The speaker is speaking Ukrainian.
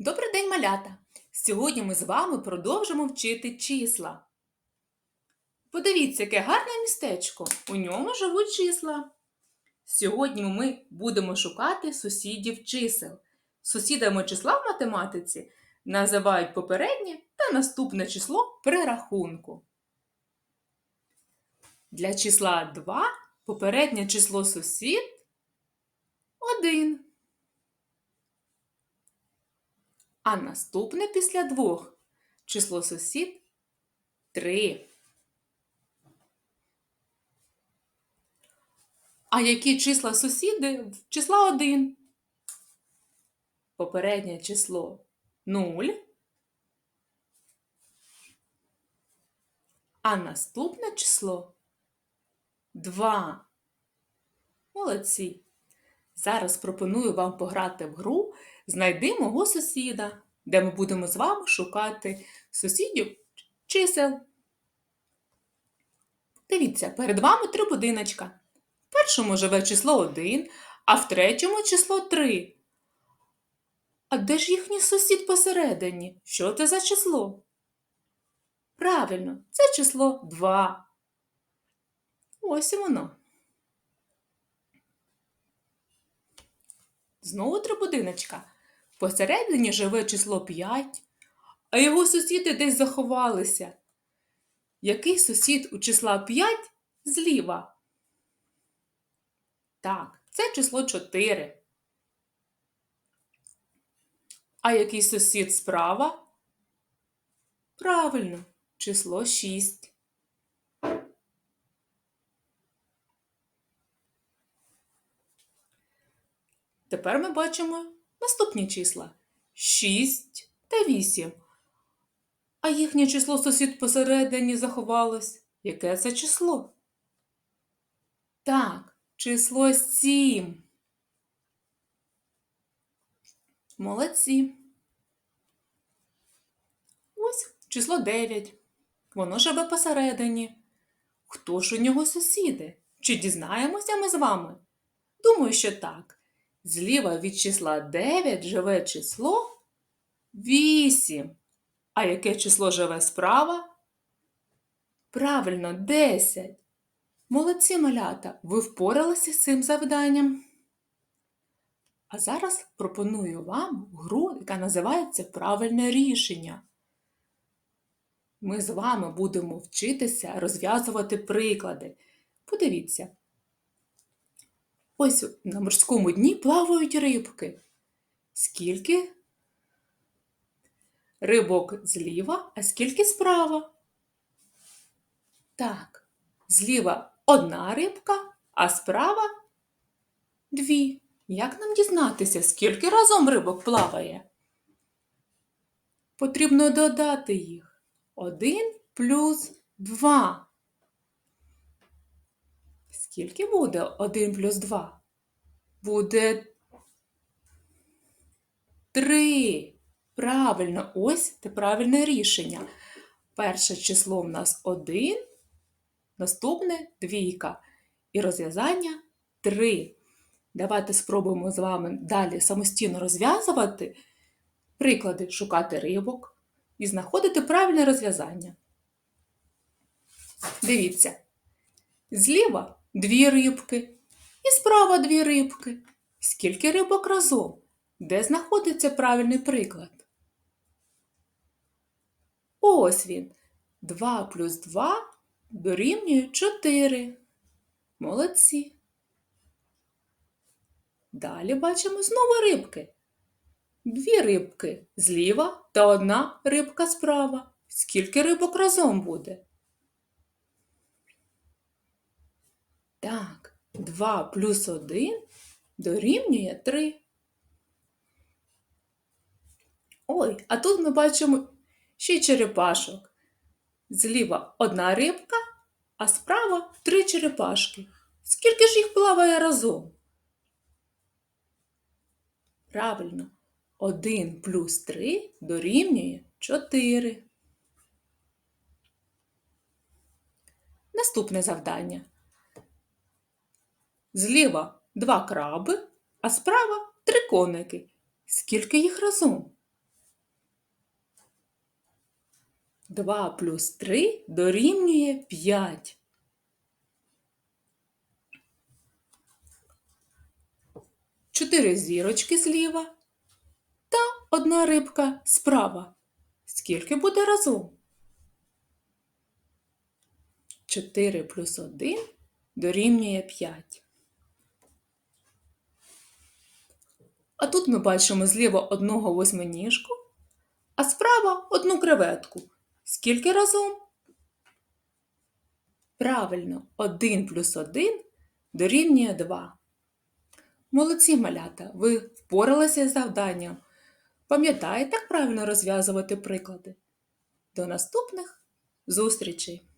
Добрий день, малята! Сьогодні ми з вами продовжимо вчити числа. Подивіться, яке гарне містечко. У ньому живуть числа. Сьогодні ми будемо шукати сусідів чисел. Сусідами числа в математиці називають попереднє та наступне число при рахунку. Для числа 2 попереднє число сусід 1. А наступне після двох число сусід 3. А які числа сусіди числа 1? Попереднє число 0. А наступне число 2. Молодці. Зараз пропоную вам пограти в гру Знайди мого сусіда, де ми будемо з вами шукати сусідів чисел. Дивіться, перед вами три будиночка. В першому живе число 1, а в третьому число 3. А де ж їхній сусід посередині? Що це за число? Правильно, це число 2. Ось воно. Знову три будиночка. Посередині живе число 5, а його сусіди десь заховалися. Який сусід у числа 5 зліва? Так, це число 4. А який сусід справа? Правильно, число 6. Тепер ми бачимо наступні числа 6 та 8. А їхнє число сусід посередині заховалось. Яке це число? Так, число 7. Молодці. Ось число 9. Воно живе посередині. Хто ж у нього сусіди? Чи дізнаємося ми з вами? Думаю, що так. Зліва від числа 9 живе число 8. А яке число живе справа? Правильно, 10. Молодці малята, ви впоралися з цим завданням. А зараз пропоную вам гру, яка називається Правильне рішення. Ми з вами будемо вчитися розв'язувати приклади. Подивіться, Ось на морському дні плавають рибки. Скільки рибок зліва, а скільки справа? Так, зліва одна рибка, а справа дві. Як нам дізнатися, скільки разом рибок плаває? Потрібно додати їх. Один плюс два. Скільки буде 1 плюс 2? Буде 3. Правильно, ось це правильне рішення. Перше число в нас 1, наступне двійка. І розв'язання 3. Давайте спробуємо з вами далі самостійно розв'язувати приклади шукати рибок і знаходити правильне розв'язання. Дивіться. Зліва дві рибки і справа дві рибки. Скільки рибок разом? Де знаходиться правильний приклад? Ось він. 2 плюс 2 дорівнює 4. Молодці. Далі бачимо знову рибки. Дві рибки зліва та одна рибка справа. Скільки рибок разом буде? Так, 2 плюс 1 дорівнює 3. Ой, а тут ми бачимо ще черепашок. Зліва одна рибка, а справа три черепашки. Скільки ж їх плаває разом? Правильно, 1 плюс 3 дорівнює 4. Наступне завдання. Зліва два краби, а справа три коники. Скільки їх разом? 2 плюс 3 дорівнює 5. Чотири зірочки зліва та одна рибка справа. Скільки буде разом? 4 плюс 1 дорівнює 5. А тут ми бачимо зліва одного восьминіжку, а справа одну креветку. Скільки разом? Правильно, 1 плюс 1 дорівнює 2. Молодці малята, ви впоралися з завданням. Пам'ятаєте, як правильно розв'язувати приклади? До наступних зустрічей!